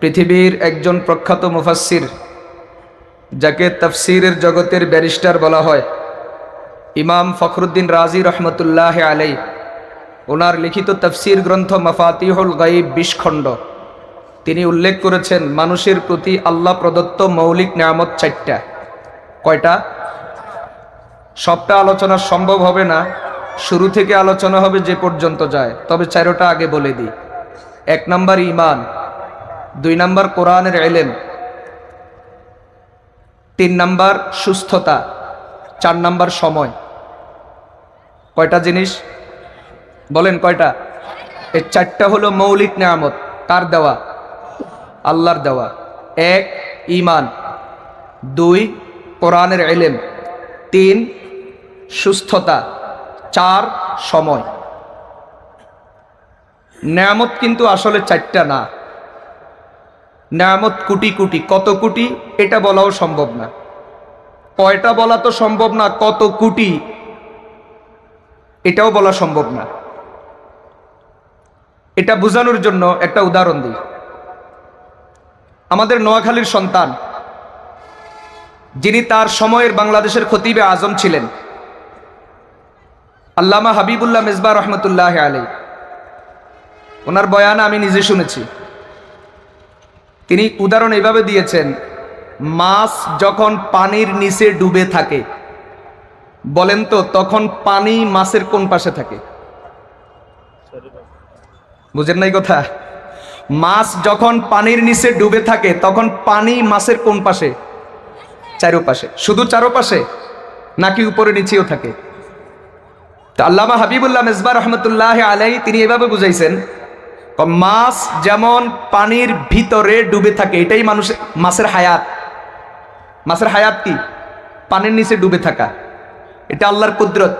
পৃথিবীর একজন প্রখ্যাত মুফাসির যাকে তফসিরের জগতের ব্যারিস্টার বলা হয়, ইমাম ফখরুদ্দিন রাজি রহমতুল্লাহ আলাই ওনার লিখিত তফসির গ্রন্থ মফাতিহুল গাইব বিশ খণ্ড। তিনি উল্লেখ করেছেন, মানুষের প্রতি আল্লাহ প্রদত্ত মৌলিক নিয়ামত চারটা। কয়টা? সবটা আলোচনা সম্ভব হবে না, শুরু থেকে আলোচনা হবে যে পর্যন্ত যায়, তবে চারোটা আগে বলে দিই। এক নম্বর ইমান দুই নম্বর কোরআনের এলেম তিন নম্বর সুস্থতা, চার নম্বর সময়। কয়টা জিনিস? বলেন কয়টা? এই চারটা হলো মৌলিক নিয়ামত, কার দেওয়া? আল্লাহর দেওয়া। এক ইমান দুই, কোরআনের এলেম তিন, সুস্থতা। চার, সময়। নিয়ামত কিন্তু আসলে চারটা না। নিয়ামত কোটি কোটি, কত কোটি? এটা বলাও সম্ভব না। কয়টা বলা তো সম্ভব না, কত কোটি? এটাও বলা সম্ভব না। এটা বোঝানোর জন্য একটা উদাহরণ দিই। আমাদের নোয়াখালীর সন্তান, যিনি তার সময়ের বাংলাদেশের খতিবে আজম ছিলেন, আল্লামা হাবিবুল্লাহ মেজবা রহমতুল্লাহ আলী ওনার বয়ান আমি নিজে শুনেছি। তিনি উদাহরণ এভাবে দিয়েছেন, মাছ যখন পানির নিচে ডুবে থাকে, বলেন তো তখন পানি মাছের কোন পাশে থাকে? বুঝেন নাই কথা? মাছ যখন পানির নিচে ডুবে থাকে, তখন পানি মাছের কোন পাশে? চারোপাশে। শুধু চারোপাশে, নাকি উপরে নিচেও থাকে? তো আল্লামা হাবিবুল্লাহ মেজবা রহমতুল্লাহ আলাই তিনি এভাবে বুঝাইছেন মাছ যেমন পানির ভিতরে ডুবে থাকে, এটাই মানুষের মাছের হায়াত। মাছের হায়াত কি? পানির নিচে ডুবে থাকা। এটা আল্লাহর কুদরত।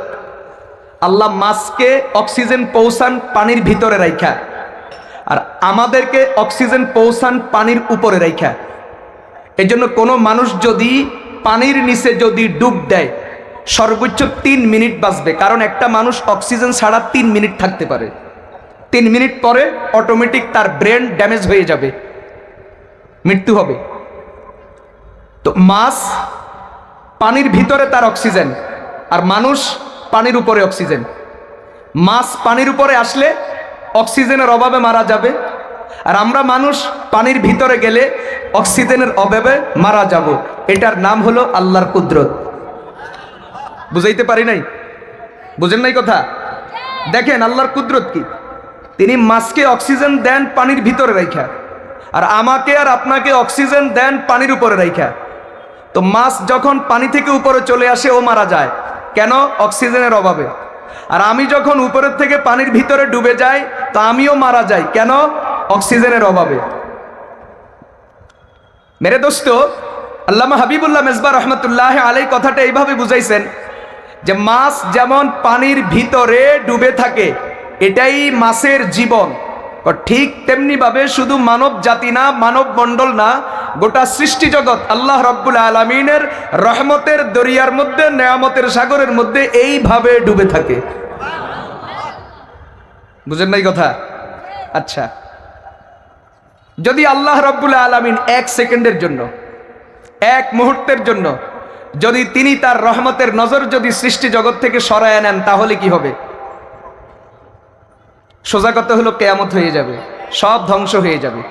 আল্লাহ মাছকে অক্সিজেন পৌঁছান পানির ভিতরে রাইখা। আর আমাদেরকে অক্সিজেন পৌঁছান পানির উপরে রাইখা। এই জন্য কোনো মানুষ যদি পানির নিচে যদি ডুব দেয়, সর্বোচ্চ তিন মিনিট বাঁচবে। কারণ একটা মানুষ অক্সিজেন ছাড়া তিন মিনিট থাকতে পারে। তিন মিনিট পরে অটোমেটিক তার ব্রেন ড্যামেজ হয়ে যাবে। মৃত্যু হবে। তো মাছ পানির ভিতরে তার অক্সিজেন আর মানুষ পানির উপরে অক্সিজেন মাছ পানির উপরে আসলে অক্সিজেনের অভাবে মারা যাবে, আর আমরা মানুষ পানির ভিতরে গেলে অক্সিজেনের অভাবে মারা যাব। এটার নাম হলো আল্লাহর কুদরত। বুঝাইতে পারি নাই? বুঝেন নাই কথা? দেখেন আল্লাহর কুদরত কি? তিনি মাছকে অক্সিজেন দেন পানির ভিতরে রাইখা। আর আমাকে আর আপনাকে অক্সিজেন দেন পানির উপরে রাইখা। তো মাছ যখন পানি থেকে উপরে চলে আসে, ও মারা যায়। কেন? অক্সিজেনের অভাবে। আর আমি যখন উপরের থেকে পানির ভিতরে ডুবে যাই, তা আমিও মারা যাই। কেন? অক্সিজেনের অভাবে। মেরে দোস্ত, আল্লামা হাবিবুল্লাহ মেজবা রহমতুল্লাহ আলাই কথাটা এইভাবে বুঝাইছেন যে মাছ যেমন পানির ভিতরে ডুবে থাকে এটাই মাছের জীবন। ঠিক তেমনি ভাবে শুধু মানব জাতি না, মানব মণ্ডল না, গোটা সৃষ্টি জগৎ আল্লাহ রব্বুল আলমিনের রহমতের দরিয়ার মধ্যে, নেয়ামতের সাগরের মধ্যে এইভাবে ডুবে থাকে। বুঝেন নাই কথা? আচ্ছা। যদি আল্লাহ রব্বুল আলমিন এক সেকেন্ডের জন্য, এক মুহূর্তের জন্য, যদি তিনি তার রহমতের নজর যদি সৃষ্টি জগৎ থেকে সরায় নেন, তাহলে কি হবে? সোজা কথা হলো কেয়ামত হয়ে যাবে, সব ধ্বংস হয়ে যাবে।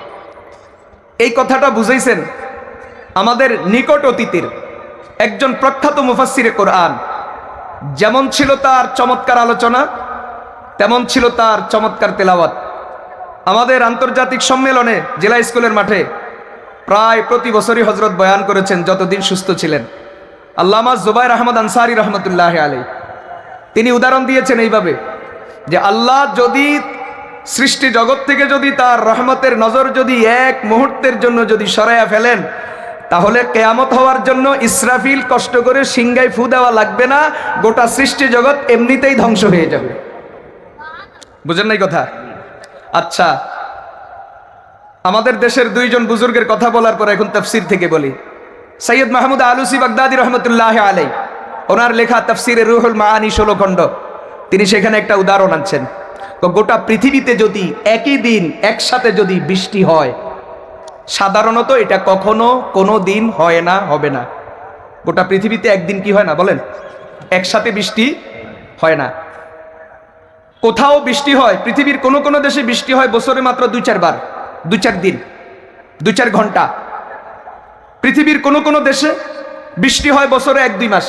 এই কথাটা বুঝেছেন আমাদের নিকট অতীতের একজন প্রখ্যাত মুফাসিরে কোরআন। যেমন ছিল তার চমৎকার আলোচনা, তেমন ছিল তার চমৎকার তেলাওয়াত। আমাদের আন্তর্জাতিক সম্মেলনে জেলা স্কুলের মাঠে প্রায় প্রতি বছরই হজরত বয়ান করেছেন, যতদিন সুস্থ ছিলেন। আল্লামা জুবাইর আহমদ আনসারি রহমতুল্লাহ আলী তিনি উদাহরণ দিয়েছেন এইভাবে যে, আল্লাহ যদি সৃষ্টি জগৎ থেকে যদি তার রহমতের নজর যদি এক মুহূর্তের জন্য যদি সরাইয়া ফেলেন, তাহলে কেয়ামত হওয়ার জন্য ইসরাফিল কষ্ট করে সিংগাই ফু দেওয়া লাগবে না, গোটা সৃষ্টি জগৎ এমনিতেই ধ্বংস হয়ে যাবে। বুঝেন নাই কথা? আচ্ছা আমাদের দেশের দুইজন বুজুর্গের কথা বলার পর এখন তফসির থেকে বলি। সৈয়দ মাহমুদ আলুসি বাগদাদি রহমতুল্লাহ আলাই ওনার লেখা তফসিরে রুহুল মাহানি ষোলো খণ্ড। তিনি সেখানে একটা উদাহরণ আনছেন। গোটা পৃথিবীতে যদি একই দিন একসাথে যদি বৃষ্টি হয়, সাধারণত এটা কখনো কোনো দিন হয় না, হবে না। গোটা পৃথিবীতে একদিন কি হয় না, বলেন? একসাথে বৃষ্টি হয় না। কোথাও বৃষ্টি হয়, পৃথিবীর কোনো কোনো দেশে বৃষ্টি হয় বছরে মাত্র দুই চারবার দুই, চার দিন, দুই, চার ঘণ্টা। পৃথিবীর কোনো কোনো দেশে বৃষ্টি হয় বছরে এক, দুই মাস।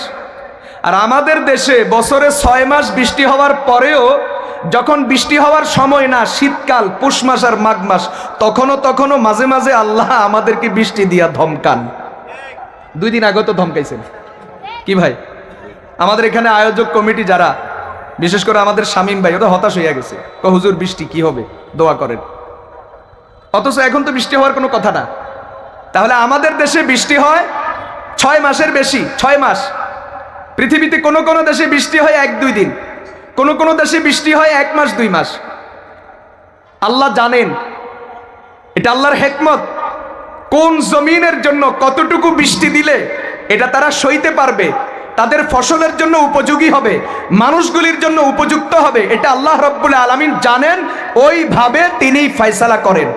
আর আমাদের দেশে বছরে ছয় মাস বৃষ্টি হওয়ার পরেও যখন বৃষ্টি হওয়ার সময় না, শীতকাল, পুষ মাস আর মাঘ মাস, তখনও তখনও মাঝে মাঝে আল্লাহ আমাদেরকে বৃষ্টি দিয়া ধমকান। দুই দিন আগে তো ধমকাইছেন। কি ভাই? আমাদের এখানে আয়োজক কমিটি যারা, বিশেষ করে আমাদের শামীম ভাই ওটা হতাশ হইয়া গেছে। হুজুর, বৃষ্টি কি হবে? দোয়া করেন। অথচ এখন তো বৃষ্টি হওয়ার কোনো কথা না। তাহলে আমাদের দেশে বৃষ্টি হয় ছয় মাসের বেশি, ছয় মাস। পৃথিবীতে কোনো কোনো দেশে বৃষ্টি হয় এক দুই দিন। কোনো কোনো দেশে বৃষ্টি হয় এক মাস, দুই মাস। আল্লাহ জানেন এটা আল্লাহর হেকমত। কোন জমিনের জন্য কতটুকু বৃষ্টি দিলে এটা তারা সইতে পারবে, তাদের ফসলের জন্য উপযোগী হবে, মানুষগুলির জন্য উপযুক্ত হবে, এটা আল্লাহ রব্বুল আলমিন জানেন, ওইভাবে তিনি ফয়সালা করেন।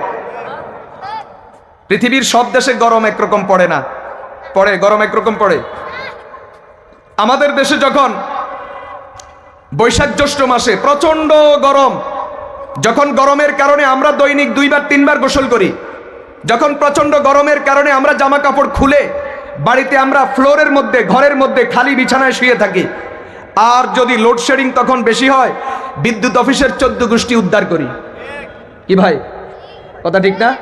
পৃথিবীর সব দেশে গরম একরকম পড়ে না। পড়ে, গরম একরকম পড়ে। আমাদের দেশে যখন বৈশাখ জ্যৈষ্ঠ মাসে প্রচণ্ড গরম। যখন গরমের কারণে আমরা দৈনিক দুইবার, তিনবার গোসল করি, যখন প্রচণ্ড গরমের কারণে আমরা জামা কাপড় খুলে বাড়িতে আমরা ফ্লোরের মধ্যে, ঘরের মধ্যে খালি বিছানায় শুয়ে থাকি, আর যদি লোডশেডিং তখন বেশি হয়, বিদ্যুৎ অফিসের চোদ্দ গোষ্ঠী উদ্ধার করি। কি ভাই? কথা ঠিক না?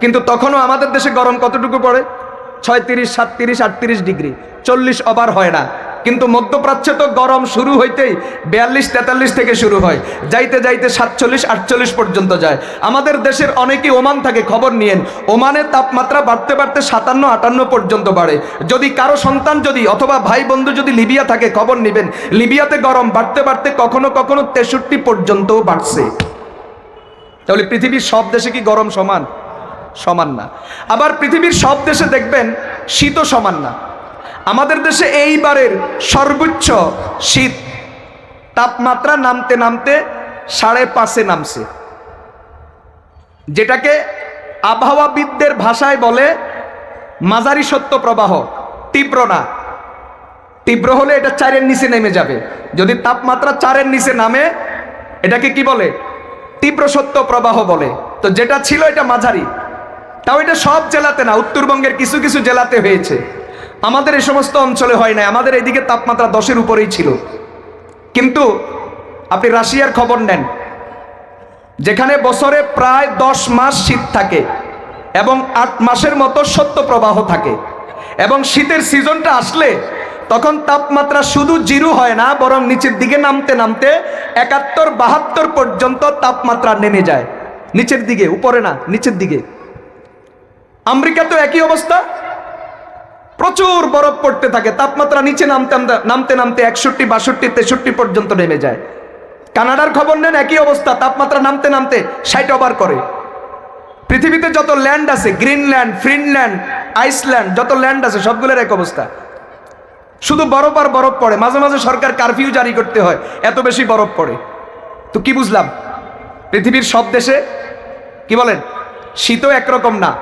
কিন্তু তখনও আমাদের দেশে গরম কতটুকু পড়ে? ছয় ছয়ত্রিশ, সাতত্রিশ, আটত্রিশ ডিগ্রি, চল্লিশ ওভার হয় না। কিন্তু মধ্যপ্রাচ্যে তো গরম শুরু হইতেই বিয়াল্লিশ, তেতাল্লিশ থেকে শুরু হয়। যাইতে যাইতে সাতচল্লিশ, আটচল্লিশ পর্যন্ত যায়। আমাদের দেশের অনেকেই ওমান থাকে, খবর নিয়েন। ওমানের তাপমাত্রা বাড়তে বাড়তে সাতান্ন, আটান্ন পর্যন্ত বাড়ে। যদি কারও সন্তান যদি অথবা ভাই বন্ধু যদি লিবিয়া থাকে, খবর নেবেন। লিবিয়াতে গরম বাড়তে বাড়তে কখনো কখনো তেষট্টি পর্যন্তও বাড়ছে। তাহলে পৃথিবীর সব দেশে কি গরম সমান? সমান না। আবার পৃথিবীর সব দেশে দেখবেন, শীতও সমান না। আমাদের দেশে এইবারের সর্বোচ্চ শীত তাপমাত্রা নামতে নামতে সাড়ে পাঁচে নামছে। যেটাকে আবহাওয়াবিদদের ভাষায় বলে মাঝারি সত্য প্রবাহ তীব্র না। তীব্র হলে এটা চারের নিচে নেমে যাবে। যদি তাপমাত্রা চারের নিচে নামে, এটাকে কি বলে? তীব্র সত্য প্রবাহ বলে। তো যেটা ছিল এটা মাঝারি। তাও এটা সব জেলাতে না, উত্তরবঙ্গের কিছু কিছু জেলাতে হয়েছে। আমাদের এই সমস্ত অঞ্চলে হয় না আমাদের এদিকে তাপমাত্রা দশের উপরেই ছিল। কিন্তু আপনি রাশিয়ার খবর নেন, যেখানে বছরে প্রায় দশ মাস শীত থাকে এবং আট মাসের মতো সত্য প্রবাহ থাকে। এবং শীতের সিজনটা আসলে তখন তাপমাত্রা শুধু জিরো হয় না, বরং নিচের দিকে নামতে নামতে একাত্তর বাহাত্তর পর্যন্ত তাপমাত্রা নেমে যায়। নিচের দিকে, উপরে না, নিচের দিকে। আমেরিকা তো একই অবস্থা। প্রচুর বরফ পড়তে থাকে, তাপমাত্রা নিচে নামতে নামতে- নামতে একষট্টি, বাষট্টি, তেষট্টি পর্যন্ত নেমে যায়। কানাডার খবর নেন, একই অবস্থা, তাপমাত্রা নামতে নামতে ষাট ওভার করে। পৃথিবীতে যত ল্যান্ড আছে গ্রিনল্যান্ড ফিনল্যান্ড আইসল্যান্ড যত ল্যান্ড আছে, সবগুলোর এক অবস্থা। শুধু বরফ আর বরফ পড়ে, মাঝে মাঝে সরকার কারফিউ জারি করতে হয়, এত বেশি বরফ পড়ে। তো কি বুঝলাম? পৃথিবীর সব দেশে, কি বলেন? শীতও একরকম না,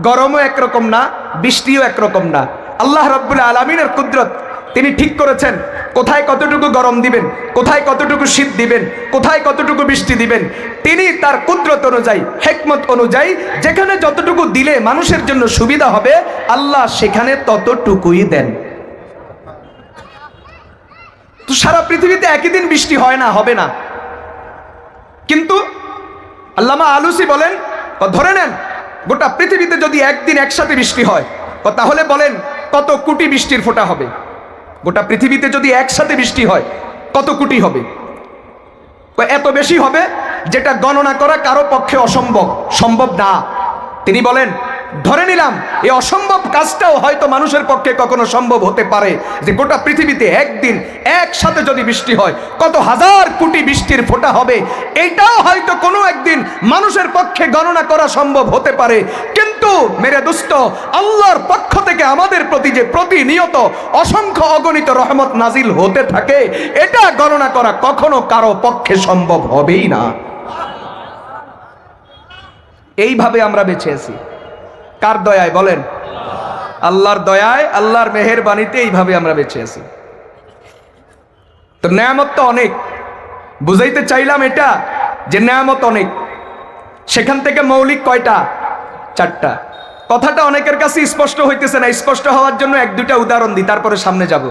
গরমও একরকম না, বৃষ্টিও একরকম না। আল্লাহ রব্বুল আলমিনের কুদরত, তিনি ঠিক করেছেন। কোথায় কতটুকু গরম দিবেন, কোথায় কতটুকু শীত দিবেন, কোথায় কতটুকু বৃষ্টি দিবেন, তিনি তার কুদরত অনুযায়ী, হেকমত অনুযায়ী, যেখানে যতটুকু দিলে মানুষের জন্য সুবিধা হবে, আল্লাহ সেখানে ততটুকুই দেন। তো সারা পৃথিবীতে একই দিন বৃষ্টি হয় না, হবে না। কিন্তু আল্লামা আলুসি বলেন ধরে নেন, গোটা পৃথিবীতে যদি একদিন একসাথে বৃষ্টি হয় তাহলে বলেন কত কোটি বৃষ্টির ফোঁটা হবে? গোটা পৃথিবীতে যদি একসাথে বৃষ্টি হয়, কত কোটি হবে? এত বেশি হবে যেটা গণনা করা কারও পক্ষে অসম্ভব, সম্ভব না। তিনি বলেন, ধরে নিলাম, এই অসম্ভব কাজটাও হয়তো মানুষের পক্ষে কখনো সম্ভব হতে পারে যে গোটা পৃথিবীতে একদিন একসাথে যদি বৃষ্টি হয়, কত হাজার কোটি বৃষ্টির ফোঁটা হবে। এটাও হয়তো কোনো একদিন মানুষের পক্ষে গণনা করা সম্ভব হতে পারে। কিন্তু মেরে দুস্থ আল্লাহর পক্ষ থেকে আমাদের প্রতি যে প্রতিনিয়ত অসংখ্য অগণিত রহমত নাজিল হতে থাকে, এটা গণনা করা কখনো কারও পক্ষে সম্ভব হবেই না। এইভাবে আমরা বেঁচে আছি। কার দয়ায় বলেন? আল্লাহর দয়ায়, আল্লাহর মেহেরবানিতে এইভাবে আমরা বেঁচে আছি। তো নেয়ামত তো অনেক। বুঝাইতে চাইলাম এটা যে নেয়ামত অনেক। সেখান থেকে মৌলিক কয়টা? চারটা। কথাটা অনেকের কাছে স্পষ্ট হইতেছে না। স্পষ্ট হওয়ার জন্য এক দুটা উদাহরণ দিই, তারপরে সামনে যাব।